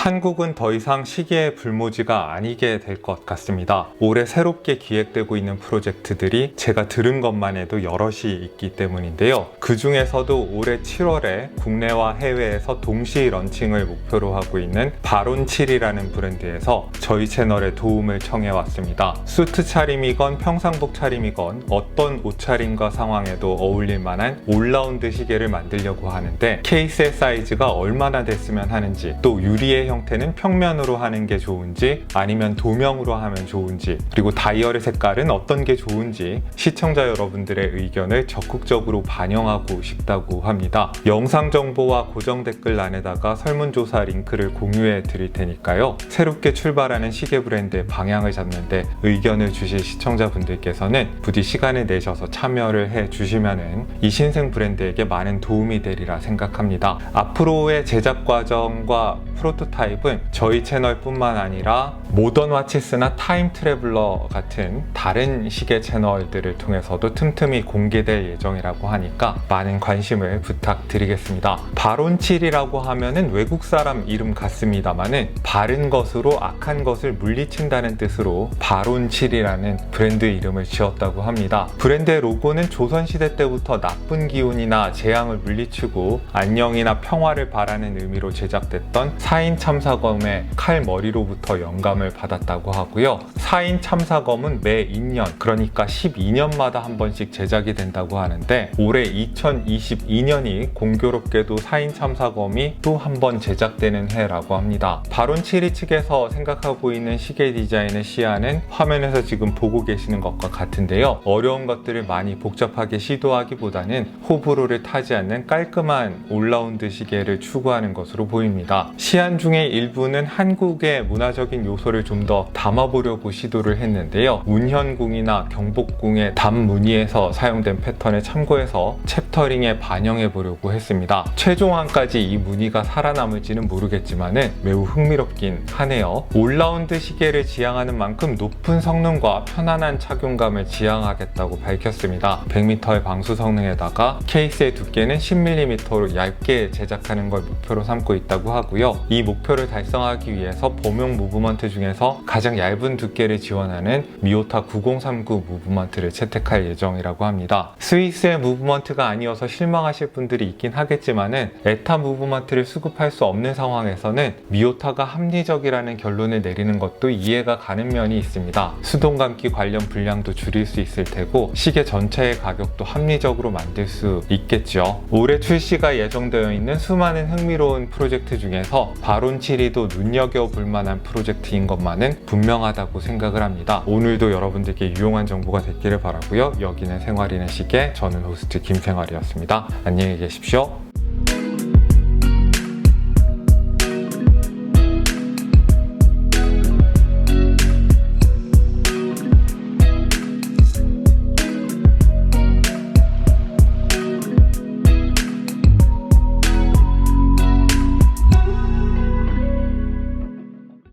한국은 더 이상 시계의 불모지가 아니게 될 것 같습니다. 올해 새롭게 기획되고 있는 프로젝트들이 제가 들은 것만 해도 여럿이 있기 때문인데요. 그 중에서도 올해 7월에 국내와 해외에서 동시 런칭을 목표로 하고 있는 바론7이라는 브랜드에서 저희 채널에 도움을 청해 왔습니다. 수트 차림이건 평상복 차림이건 어떤 옷차림과 상황에도 어울릴 만한 올라운드 시계를 만들려고 하는데 케이스의 사이즈가 얼마나 됐으면 하는지 또 유리의 형태는 평면으로 하는 게 좋은지 아니면 도명으로 하면 좋은지 그리고 다이얼의 색깔은 어떤 게 좋은지 시청자 여러분들의 의견을 적극적으로 반영하고 싶다고 합니다. 영상 정보와 고정 댓글란에다가 설문조사 링크를 공유해 드릴 테니까요. 새롭게 출발하는 시계 브랜드의 방향을 잡는데 의견을 주실 시청자분들께서는 부디 시간을 내셔서 참여를 해 주시면은 이 신생 브랜드에게 많은 도움이 되리라 생각합니다. 앞으로의 제작 과정과 프로토타입 은 저희 채널뿐만 아니라 모던 와치스나 타임 트래블러 같은 다른 시계 채널들을 통해서도 틈틈이 공개될 예정이라고 하니까 많은 관심을 부탁드리겠습니다. 바론7이라고 하면은 외국 사람 이름 같습니다만은 바른 것으로 악한 것을 물리친다는 뜻으로 바론7이라는 브랜드 이름을 지었다고 합니다. 브랜드의 로고는 조선시대 때부터 나쁜 기운이나 재앙을 물리치고 안녕이나 평화를 바라는 의미로 제작됐던 사인 참사검의 칼 머리로부터 영감을 받았다고 하고요. 사인 참사검은 매 2년, 그러니까 12년마다 한 번씩 제작이 된다고 하는데 올해 2022년이 공교롭게도 사인 참사검이 또 한 번 제작되는 해라고 합니다. 바론 7위 측에서 생각하고 있는 시계 디자인의 시야는 화면에서 지금 보고 계시는 것과 같은데요. 어려운 것들을 많이 복잡하게 시도하기보다는 호불호를 타지 않는 깔끔한 올라운드 시계를 추구하는 것으로 보입니다. 시안 중의 일부는 한국의 문화적인 요소를 좀 더 담아보려고 시도를 했는데요. 운현궁이나 경복궁의 단무늬에서 사용된 패턴을 참고해서 챕터링에 반영해 보려고 했습니다. 최종안까지 이 무늬가 살아남을지는 모르겠지만은 매우 흥미롭긴 하네요. 올라운드 시계를 지향하는 만큼 높은 성능과 편안한 착용감을 지향하겠다고 밝혔습니다. 100m의 방수 성능에다가 케이스의 두께는 10mm로 얇게 제작하는 걸 목표로 삼고 있다고 하고요. 이 목표 를 달성하기 위해서 범용 무브먼트 중에서 가장 얇은 두께를 지원하는 미오타 9039 무브먼트를 채택할 예정이라고 합니다. 스위스의 무브먼트가 아니어서 실망하실 분들이 있긴 하겠지만은 에타 무브먼트를 수급할 수 없는 상황에서는 미오타가 합리적이라는 결론을 내리는 것도 이해가 가는 면이 있습니다. 수동 감기 관련 분량도 줄일 수 있을 테고 시계 전체의 가격도 합리적으로 만들 수 있겠죠. 올해 출시가 예정되어 있는 수많은 흥미로운 프로젝트 중에서 바론 7이도 눈여겨볼 만한 프로젝트인 것만은 분명하다고 생각을 합니다. 오늘도 여러분들께 유용한 정보가 됐기를 바라고요. 여기는 생활인의 시계, 저는 호스트 김생활이었습니다. 안녕히 계십시오.